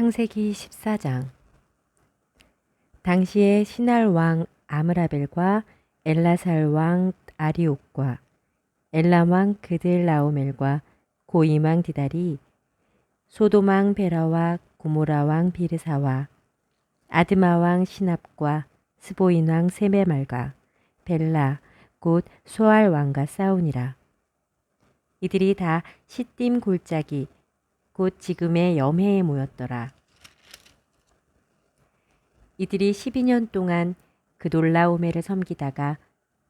창세기 14장 당시에 신할 왕 아므라벨과 엘라살 왕 아리옥과 엘람 왕 그들 라오멜과 고임 왕 디달이 소돔 왕 베라와 구모라 왕 비르사와 아드마 왕 시납과 스보인 왕 세메말과 벨라 곧 소알 왕과 싸우니라. 이들이 다 시딤 골짜기 곧 지금의 염해에 모였더라. 이들이 12년 동안 그돌라오메를 섬기다가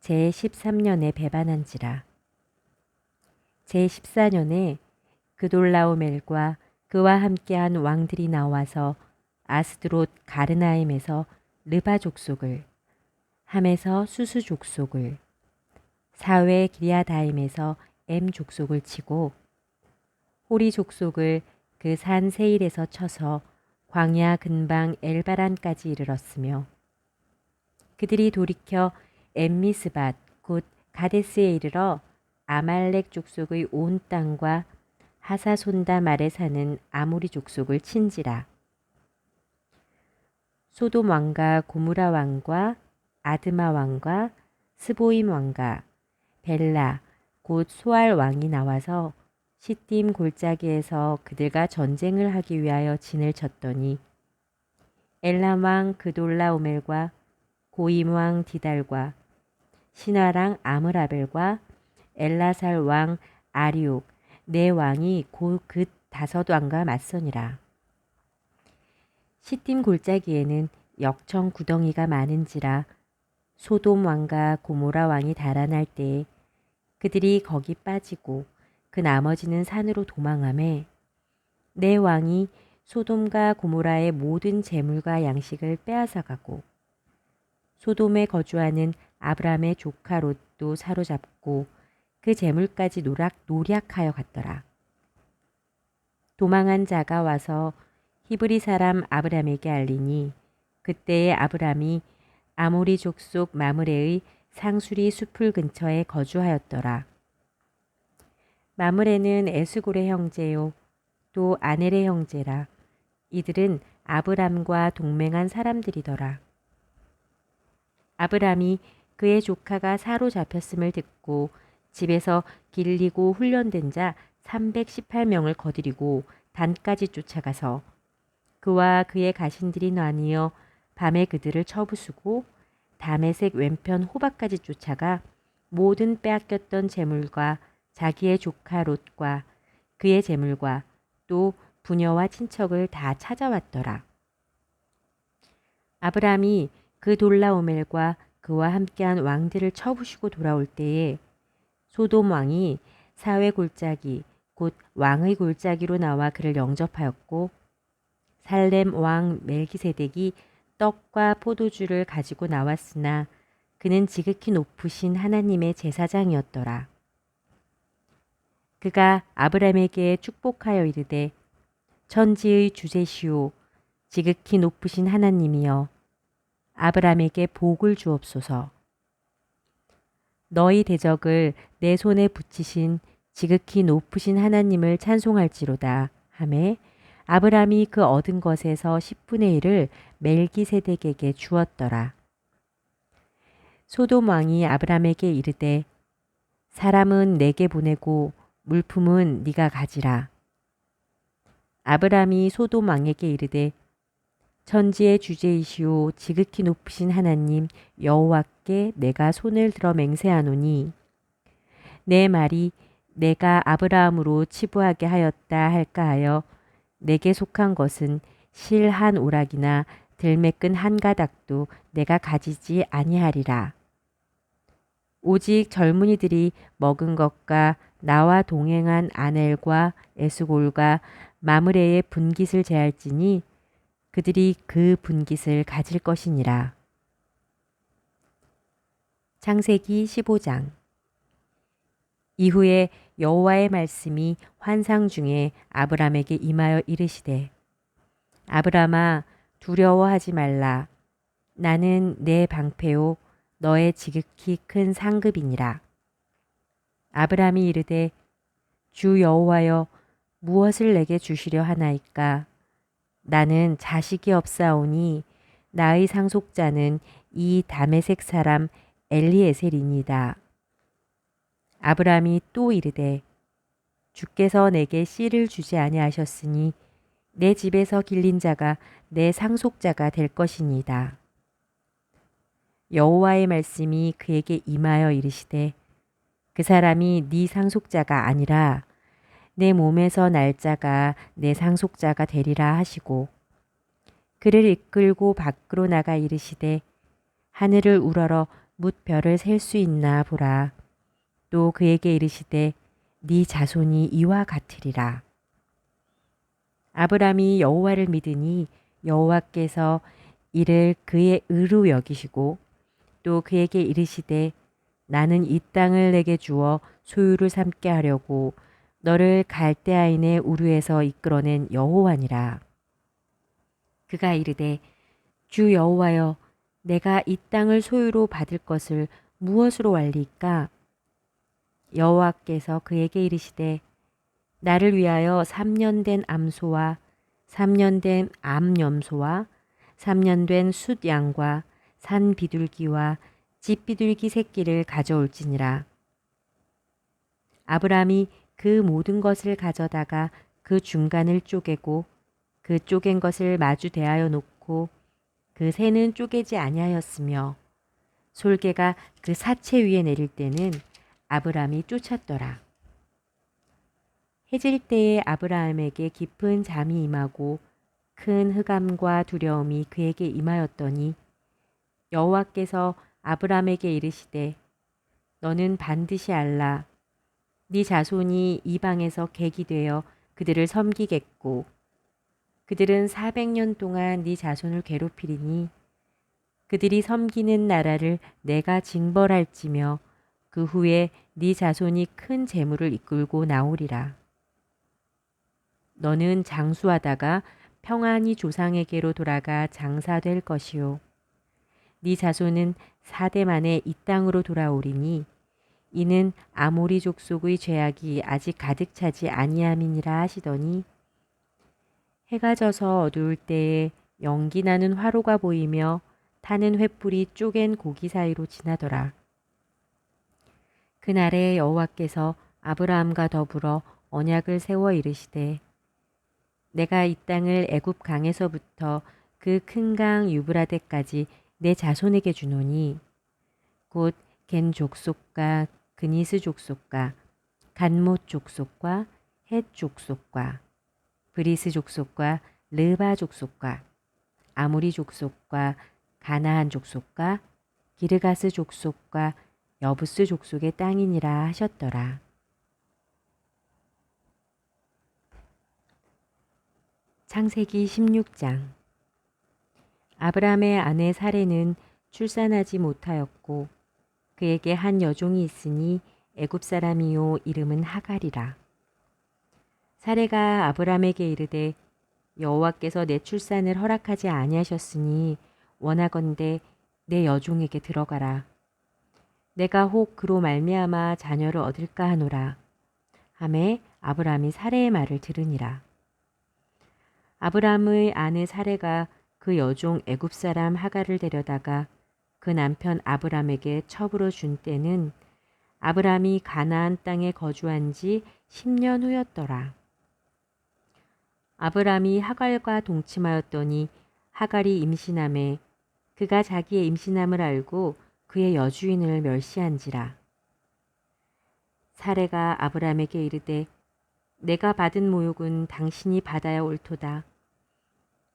제13년에 배반한지라. 제14년에 그돌라오멜과 그와 함께한 왕들이 나와서 아스드롯 가르나임에서 르바 족속을 함에서 수수 족속을 사회 기리아다임에서 엠 족속을 치고 호리 족속을 그 산 세일에서 쳐서 광야 근방 엘바란까지 이르렀으며 그들이 돌이켜 엠미스밭 곧 가데스에 이르러 아말렉 족속의 온 땅과 하사손다 말에 사는 아모리 족속을 친지라. 소돔 왕과 고무라 왕과 아드마 왕과 스보임 왕과 벨라 곧 소알 왕이 나와서 시딤 골짜기에서 그들과 전쟁을 하기 위하여 진을 쳤더니 엘람 왕 그돌라오멜과 고임 왕 디달과 신화랑 아므라벨과 엘라살 왕 아리옥 네 왕이 곧그 다섯 왕과 맞서니라. 시딤 골짜기에는 역청 구덩이가 많은지라 소돔 왕과 고모라 왕이 달아날 때에 그들이 거기 빠지고 그 나머지는 산으로 도망함에 내 왕이 소돔과 고모라의 모든 재물과 양식을 빼앗아 가고 소돔에 거주하는 아브람의 조카 롯도 사로잡고 그 재물까지 노락, 노략하여 갔더라. 도망한 자가 와서 히브리 사람 아브람에게 알리니 그때에 아브람이 아모리 족속 마므레의 상수리 숲을 근처에 거주하였더라. 마므레는 에스골의 형제요 또 아넬의 형제라. 이들은 아브람과 동맹한 사람들이더라. 아브람이 그의 조카가 사로잡혔음을 듣고 집에서 길리고 훈련된 자 318명을 거드리고 단까지 쫓아가서 그와 그의 가신들이 나뉘어 밤에 그들을 쳐부수고 담에색 왼편 호박까지 쫓아가 모든 빼앗겼던 재물과 자기의 조카 롯과 그의 재물과 또 부녀와 친척을 다 찾아왔더라. 아브람이 그 돌라오멜과 그와 함께한 왕들을 쳐부시고 돌아올 때에 소돔 왕이 사회 골짜기 곧 왕의 골짜기로 나와 그를 영접하였고 살렘 왕 멜기세덱이 떡과 포도주를 가지고 나왔으나 그는 지극히 높으신 하나님의 제사장이었더라. 그가 아브람에게 축복하여 이르되 천지의 주제시오 지극히 높으신 하나님이여 아브람에게 복을 주옵소서. 너희 대적을 내 손에 붙이신 지극히 높으신 하나님을 찬송할지로다 하매 아브람이 그 얻은 것에서 10분의 1을 멜기세덱에게 주었더라. 소돔 왕이 아브람에게 이르되 사람은 내게 보내고 물품은 네가 가지라. 아브람이 소돔 왕에게 이르되 천지의 주제이시오 지극히 높으신 하나님 여호와께 내가 손을 들어 맹세하노니 내 말이 내가 아브라함으로 치부하게 하였다 할까 하여 내게 속한 것은 실 한 오락이나 들매끈 한 가닥도 내가 가지지 아니하리라. 오직 젊은이들이 먹은 것과 나와 동행한 아넬과 에스골과 마므레의 분깃을 제할지니 그들이 그 분깃을 가질 것이니라. 창세기 15장. 이후에 여호와의 말씀이 환상 중에 아브람에게 임하여 이르시되 아브람아 두려워하지 말라. 나는 내 방패요 너의 지극히 큰 상급이니라 아브람이 이르되 주 여호와여 무엇을 내게 주시려 하나이까 나는 자식이 없사오니 나의 상속자는 이 다메색 사람 엘리에셀이니이다. 아브람이 또 이르되 주께서 내게 씨를 주지 아니하셨으니 내 집에서 길린 자가 내 상속자가 될 것이니이다. 여호와의 말씀이 그에게 임하여 이르시되 그 사람이 네 상속자가 아니라 내 몸에서 날짜가 내 상속자가 되리라 하시고 그를 이끌고 밖으로 나가 이르시되 하늘을 우러러 뭇 별을 셀 수 있나 보라. 또 그에게 이르시되 네 자손이 이와 같으리라. 아브람이 여호와를 믿으니 여호와께서 이를 그의 의로 여기시고 또 그에게 이르시되 나는 이 땅을 내게 주어 소유를 삼게 하려고 너를 갈대아인의 우르에서 이끌어낸 여호와니라. 그가 이르되 주 여호와여 내가 이 땅을 소유로 받을 것을 무엇으로 알리까? 여호와께서 그에게 이르시되 나를 위하여 3년 된 암소와 3년 된 암염소와 3년 된 숫양과 산 비둘기와 집 비둘기 새끼를 가져올지니라. 아브람이 그 모든 것을 가져다가 그 중간을 쪼개고 그 쪼갠 것을 마주 대하여 놓고 그 새는 쪼개지 아니하였으며 솔개가 그 사체 위에 내릴 때는 아브람이 쫓았더라. 해질 때에 아브라함에게 깊은 잠이 임하고 큰 흑암과 두려움이 그에게 임하였더니 여호와께서 아브람에게 이르시되 너는 반드시 알라 네 자손이 이방에서 객이 되어 그들을 섬기겠고 그들은 400년 동안 네 자손을 괴롭히리니 그들이 섬기는 나라를 내가 징벌할지며 그 후에 네 자손이 큰 재물을 이끌고 나오리라. 너는 장수하다가 평안히 조상에게로 돌아가 장사될 것이요. 네 자손은 사대 만에 이 땅으로 돌아오리니 이는 아모리 족속의 죄악이 아직 가득 차지 아니함이니라 하시더니 해가 져서 어두울 때에 연기 나는 화로가 보이며 타는 횃불이 쪼갠 고기 사이로 지나더라. 그날에 여호와께서 아브라함과 더불어 언약을 세워 이르시되 내가 이 땅을 애굽 강에서부터 그 큰 강 유브라데까지 내 자손에게 주노니 곧 겐 족속과 그니스 족속과 간못 족속과 헷 족속과 브리스 족속과 르바 족속과 아무리 족속과 가나안 족속과 기르가스 족속과 여부스 족속의 땅이니라 하셨더라. 창세기 16장 아브라함의 아내 사레는 출산하지 못하였고 그에게 한 여종이 있으니 애굽 사람이요 이름은 하갈이라. 사레가 아브라함에게 이르되 여호와께서 내 출산을 허락하지 아니하셨으니 원하건대 내 여종에게 들어가라. 내가 혹 그로 말미암아 자녀를 얻을까 하노라. 함에 아브라함이 사레의 말을 들으니라. 아브라함의 아내 사레가 그 여종 애굽 사람 하갈을 데려다가 그 남편 아브람에게 첩으로 준 때는 아브람이 가나안 땅에 거주한 지 10년 후였더라. 아브람이 하갈과 동침하였더니 하갈이 임신함에 그가 자기의 임신함을 알고 그의 여주인을 멸시한지라. 사례가 아브람에게 이르되 내가 받은 모욕은 당신이 받아야 옳도다.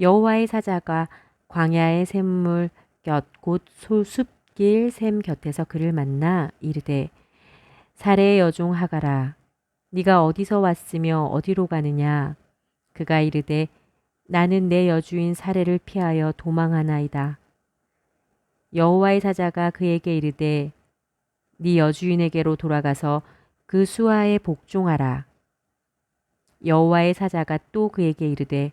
여호와의 사자가 광야의 샘물 곁곧 숲길 샘 곁에서 그를 만나 이르되 사례의 여종 하가라 네가 어디서 왔으며 어디로 가느냐 그가 이르되 나는 내 여주인 사례를 피하여 도망하나이다. 여호와의 사자가 그에게 이르되 네 여주인에게로 돌아가서 그 수하에 복종하라. 여호와의 사자가 또 그에게 이르되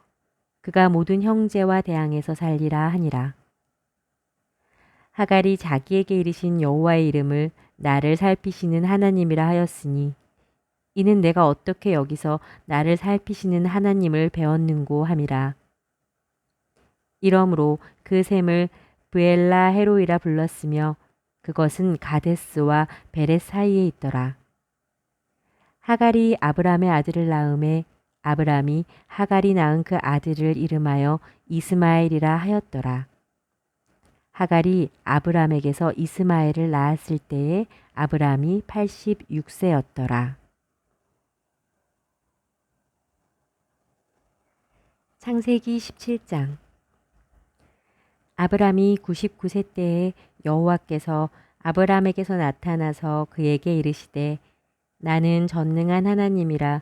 그가 모든 형제와 대항해서 살리라 하니라. 하갈이 자기에게 이르신 여호와의 이름을 나를 살피시는 하나님이라 하였으니 이는 내가 어떻게 여기서 나를 살피시는 하나님을 배웠는고 함이라. 이러므로 그 샘을 브엘라 헤로이라 불렀으며 그것은 가데스와 베렛 사이에 있더라. 하갈이 아브람의 아들을 낳음에 아브람이 하갈이 낳은 그 아들을 이름하여 이스마엘이라 하였더라. 하갈이 아브람에게서 이스마엘을 낳았을 때에 아브람이 86세였더라. 창세기 17장 아브람이 99세 때에 여호와께서 아브람에게서 나타나서 그에게 이르시되 나는 전능한 하나님이라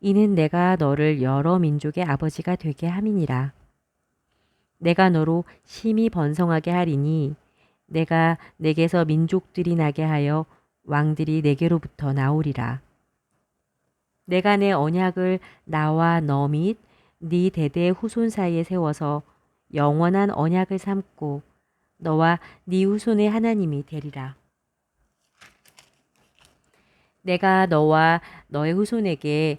이는 내가 너를 여러 민족의 아버지가 되게 함이니라. 내가 너로 심히 번성하게 하리니 내가 내게서 민족들이 나게 하여 왕들이 내게로부터 나오리라. 내가 내 언약을 나와 너 및 네 대대 후손 사이에 세워서 영원한 언약을 삼고 너와 네 후손의 하나님이 되리라. 내가 너와 너의 후손에게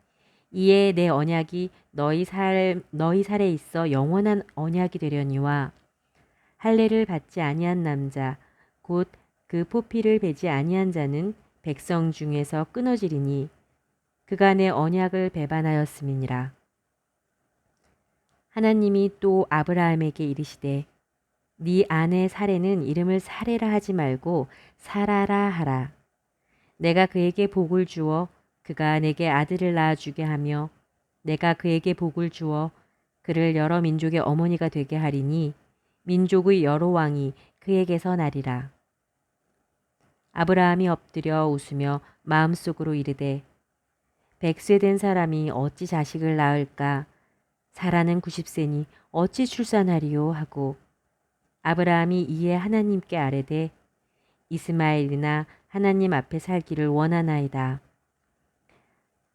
이에 내 언약이 너희 살 너희 살에 있어 영원한 언약이 되려니와 할례를 받지 아니한 남자 곧 그 포피를 베지 아니한 자는 백성 중에서 끊어지리니 그가 내 언약을 배반하였음이니라. 하나님이 또 아브라함에게 이르시되 네 아내 사례는 이름을 사례라 하지 말고 사라라 하라. 내가 그에게 복을 주어 그가 내게 아들을 낳아주게 하며 내가 그에게 복을 주어 그를 여러 민족의 어머니가 되게 하리니 민족의 여러 왕이 그에게서 나리라. 아브라함이 엎드려 웃으며 마음속으로 이르되 백세 된 사람이 어찌 자식을 낳을까 사라는 90세니 어찌 출산하리요 하고 아브라함이 이에 하나님께 아뢰되 이스마엘이나 하나님 앞에 살기를 원하나이다.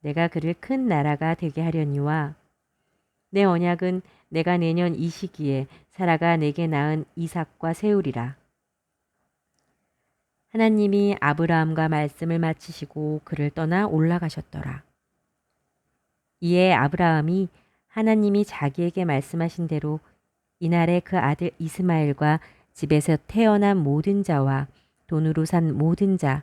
내가 그를 큰 나라가 되게 하려니와 내 언약은 내가 내년 이 시기에 사라가 내게 낳은 이삭과 세우리라. 하나님이 아브라함과 말씀을 마치시고 그를 떠나 올라가셨더라. 이에 아브라함이 하나님이 자기에게 말씀하신 대로 이날에 그 아들 이스마엘과 집에서 태어난 모든 자와 돈으로 산 모든 자,